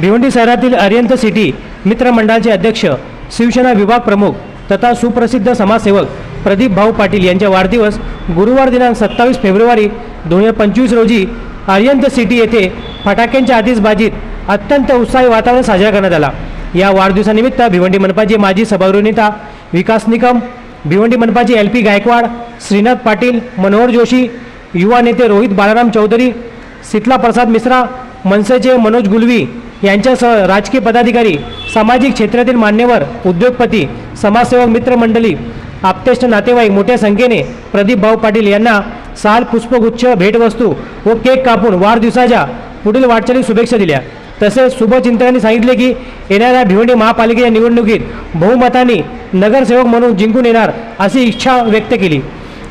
भिवंडी शहरातील अरियंत सिटी मित्र मंडळाचे अध्यक्ष शिवसेना विभाग प्रमुख तथा सुप्रसिद्ध समाजसेवक प्रदीप भाऊ पाटील यांच्या वाढदिवस गुरुवार दिनांक सत्तावीस फेब्रुवारी दोन हजार पंचवीस रोजी अरियंत सिटी येथे फटाक्यांच्या आतिषबाजीत अत्यंत उत्साही वातावरण साजरा करण्यात आला. या वाढदिवसानिमित्त भिवंडी मनपाचे माजी सभागृह नेता विकास निकम भिवंडी मनपाचे एल पी गायकवाड श्रीनाथ पाटील मनोहर जोशी युवा नेते रोहित बाळाराम चौधरी शीतला प्रसाद मिश्रा मनसेचे मनोज गुलवी यांच्यासह राजकीय पदाधिकारी सामाजिक क्षेत्रातील मान्यवर उद्योगपती समाजसेवक मित्रमंडळी आपतेष्ट नातेवाईक मोठ्या संख्येने प्रदीप भाऊ पाटील यांना साल पुष्पगुच्छ भेटवस्तू व केक कापून वाढदिवसाच्या पुढील वाटचाली शुभेच्छा दिल्या. तसेच शुभचिंतकांनी सांगितले की येणाऱ्या भिवंडी महापालिकेच्या निवडणुकीत बहुमताने नगरसेवक म्हणून जिंकून येणार अशी इच्छा व्यक्त केली.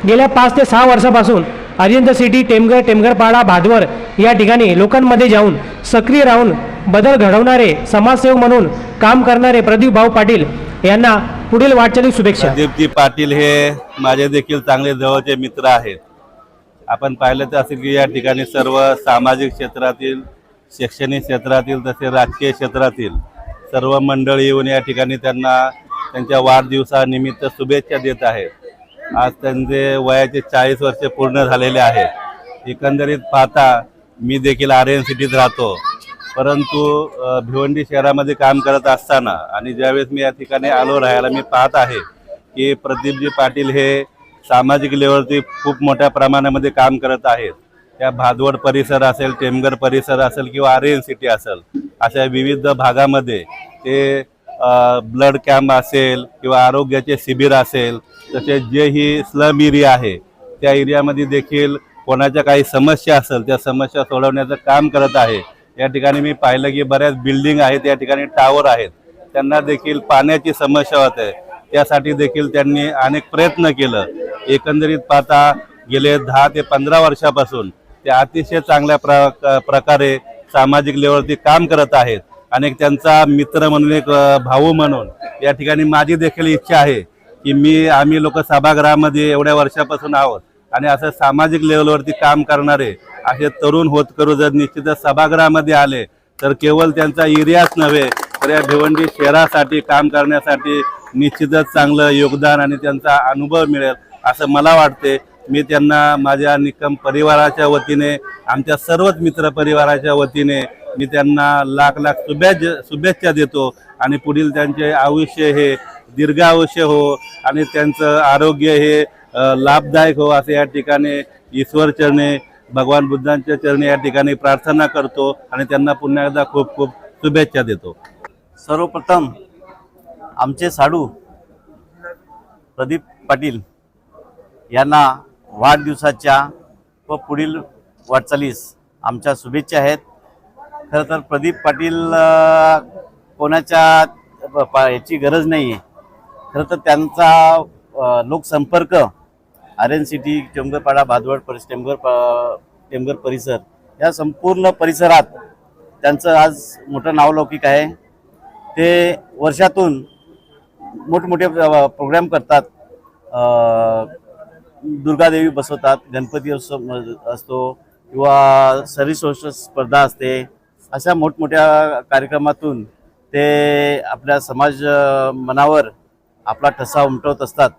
गेल्या पाच ते सहा वर्षापासून अरियंत सिटी टेमघर टेमघरपाडा भादवर या ठिकाणी लोकांमध्ये जाऊन सक्रिय राहून बदल घडवणारे समाजसेवक म्हणून काम करणारे प्रदीप भाऊ पाटील यांना पुढील वाटचाली शुभेच्छा. प्रदीपजी पाटील हे माझे देखील चांगले जवळचे मित्र आहेत. आपण पाहिलं तर असेल की या ठिकाणी सर्व सामाजिक क्षेत्रातील शैक्षणिक क्षेत्रातील तसे राजकीय क्षेत्रातील सर्व मंडळी येऊन या ठिकाणी त्यांना त्यांच्या वाढदिवसानिमित्त शुभेच्छा देत आहेत. आज त्यांचे वयाचे चाळीस वर्ष पूर्ण झालेले आहेत. एकंदरीत पाहता मी देखील आर्यन सिटीत राहतो. परंतु भिवंडी शहरामध्ये काम करत असताना आणि ज्यावेळेस मी या ठिकाणी आलो राहायला मी पाहत आहे की प्रदीपजी पाटील हे सामाजिक लेवलवरती खूप मोठ्या प्रमाणामध्ये काम करत आहेत. त्या भादवड परिसर असेल टेमगर परिसर असेल किंवा आर्यन सिटी असेल अशा विविध भागामध्ये ते ब्लड कॅम्प असेल किंवा आरोग्याचे शिबिर असेल तसेच जे ही स्लम एरिया आहे त्या एरियामध्ये देखील कोणाच्या काही समस्या असेल त्या समस्या सोडवण्याचं काम करत आहे. या ठिकाणी मी पाहिलं की बऱ्याच बिल्डिंग आहेत या ठिकाणी टावर आहेत. त्यांना देखील पाण्याची समस्या होते. त्यासाठी देखील त्यांनी अनेक प्रयत्न केलं. एकंदरीत पाहता गेले दहा ते पंधरा वर्षापासून ते अतिशय चांगल्या प्र प्रकारे सामाजिक लेवलवरती काम करत आहेत. आणि एक त्यांचा मित्र म्हणून एक भाऊ म्हणून या ठिकाणी माझी देखील इच्छा आहे की मी आम्ही लोक सभागृहामध्ये एवढ्या वर्षापासून आहोत आणि असं सामाजिक लेवलवरती काम करणारे असे तरुण होतकरू जर निश्चितच सभागृहामध्ये आले तर केवळ त्यांचा एरियाच नव्हे तर या भिवंडी शहरासाठी काम करण्यासाठी निश्चितच चांगलं योगदान आणि त्यांचा अनुभव मिळेल असं मला वाटते. मी त्यांना माझ्या निकम परिवाराच्या वतीने आमच्या सर्वच मित्र परिवाराच्या वतीने मी त्यांना लाख लाख शुभेच शुभेच्छा देतो आणि पुढील त्यांचे आयुष्य हे दीर्घ आयुष्य हो आणि त्यांचं आरोग्य हे लाभदायक हो असं या ठिकाणी ईश्वर चरणे भगवान बुद्धांच्या चरणी या ठिकाणी प्रार्थना करतो आणि त्यांना पुन्हा एकदा खूप खूप शुभेच्छा देतो. सर्वप्रथम आमचे साडू प्रदीप पाटील यांना वाढदिवसाच्या व पुढील वाटचालीस आमच्या शुभेच्छा आहेत. खरं तर प्रदीप पाटील कोणाच्या याची गरज नाही आहे खरं तर त्यांचा लोकसंपर्क R N City Temgarpada Bhadwad Paris Temgar प- टेमगर परिसर या संपूर्ण परिसरात त्यांचं आज मोठं नावलौकिक आहे. ते वर्षातून मोठमोठे प्रोग्रॅम प्रोग्राम करतात. दुर्गादेवी बसवतात गणपती उत्सव असतो किंवा शरीरसौष्ठ स्पर्धा असते. अशा मोठमोठ्या कार्यक्रमातून ते आपल्या समाज मनावर आपला ठसा उमटवत असतात.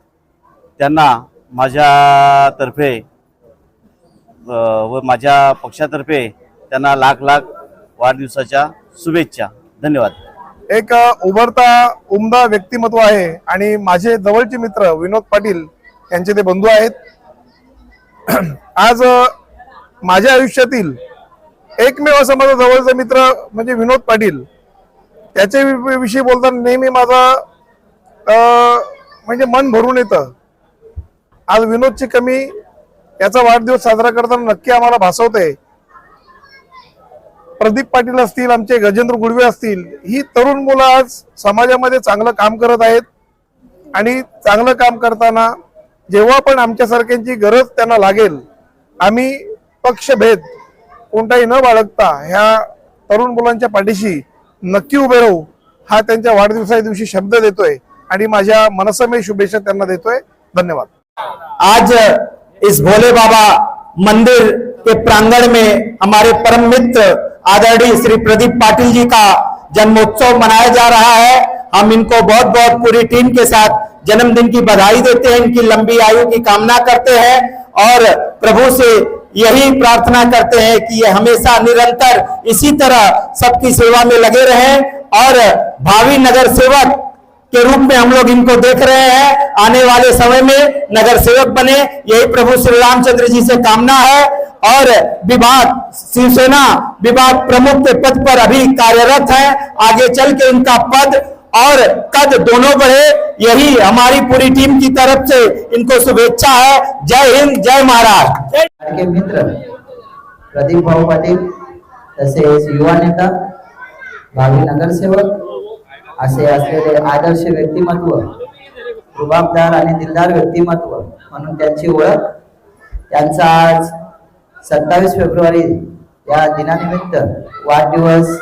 त्यांना माझ्यातर्फे व माझ्या पक्षातर्फे त्यांना लाख लाख वाढदिवसाच्या शुभेच्छा. धन्यवाद. एक उभरता उमदा व्यक्तिमत्व आहे आणि माझे जवळचे मित्र विनोद पाटील यांचे ते बंधू आहेत. आज माझ्या आयुष्यातील एकमेव असं माझा जवळचा मित्र म्हणजे विनोद पाटील. त्याच्या विषयी बोलताना नेहमी माझा म्हणजे मन भरून येतं. आज विनोदची कमी याचा वाढदिवस साजरा करताना नक्की आम्हाला भासवते. प्रदीप पाटील असतील आमचे गजेंद्र गुडवे असतील ही तरुण मुलं आज समाजामध्ये चांगलं काम करत आहेत. आणि चांगलं काम करताना जेव्हा पण आमच्यासारख्यांची गरज त्यांना लागेल आम्ही पक्षभेद कोणताही न बाळगता ह्या तरुण मुलांच्या पाठीशी नक्की उभे राहू हा त्यांच्या वाढदिवसा दिवशी शब्द देतोय. आणि माझ्या मनसमय शुभेच्छा त्यांना देतोय. धन्यवाद. आज इस भोले बाबा मंदिर के प्रांगण में हमारे परम मित्र आदरणीय श्री प्रदीप पाटिल जी का जन्मोत्सव मनाया जा रहा है। हम इनको बहुत बहुत पूरी टीम के साथ जन्मदिन की बधाई देते हैं, इनकी लंबी आयु की कामना करते हैं और प्रभु से यही प्रार्थना करते हैं कि ये हमेशा निरंतर इसी तरह सबकी सेवा में लगे रहें और भावी नगर सेवक के रूप में हम लोग इनको देख रहे हैं। आने वाले समय में नगर सेवक बने। यही प्रभु श्री रामचंद्र जी से कामना है। और विभाग, शिवसेना विभाग प्रमुख के पद पर अभी कार्यरत है। आगे चल के इनका पद और कद दोनों बढ़े। यही हमारी पूरी टीम की तरफ़ से इनको शुभेच्छा है। जय हिंद, जय महाराष्ट्र। लाडके मित्र प्रदीप भाऊ पाटील युवा नेता, भावी नगरसेवक असे असलेले आदर्श व्यक्तिमत्व रुबाबदार आणि दिलदार व्यक्तिमत्व म्हणून त्यांची ओळख त्यांचा आज सत्तावीस फेब्रुवारी या दिनानिमित्त वाढदिवस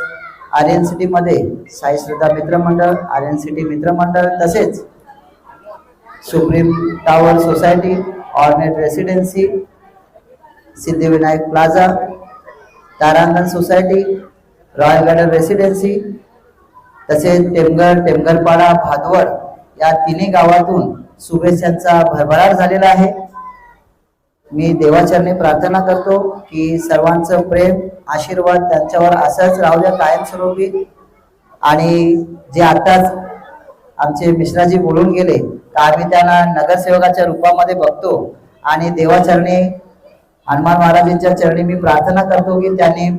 आर एन सिटी मित्रमंडळ आर एन सिटी मित्रमंडळ तसेच Supreme Tower society Ornate Residency Siddhivinayak Plaza Tarangan society Royal Garden Residency तसेच टेमघर टेमघरपाडा भादवड या तिन्ही गावातून शुभेच्छांचा भरभराट झालेला आहे. मी देवाचरणी प्रार्थना करतो की सर्वांचं प्रेम आशीर्वाद त्यांच्यावर असंच राहू द्या कायमस्वरूपी. आणि जे आताच आमचे मिश्राजी बोलून गेले तर आम्ही त्यांना नगरसेवकाच्या रूपामध्ये बघतो. आणि देवाचरणी हनुमान महाराजांच्या चरणी मी प्रार्थना करतो की त्यांनी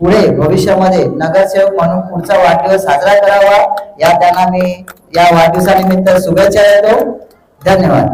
पुढे भविष्यामध्ये नगरसेवक म्हणून पुढचा वाढदिवस साजरा करावा. या त्यांना मी या वाढदिवसानिमित्त शुभेच्छा देतो. धन्यवाद.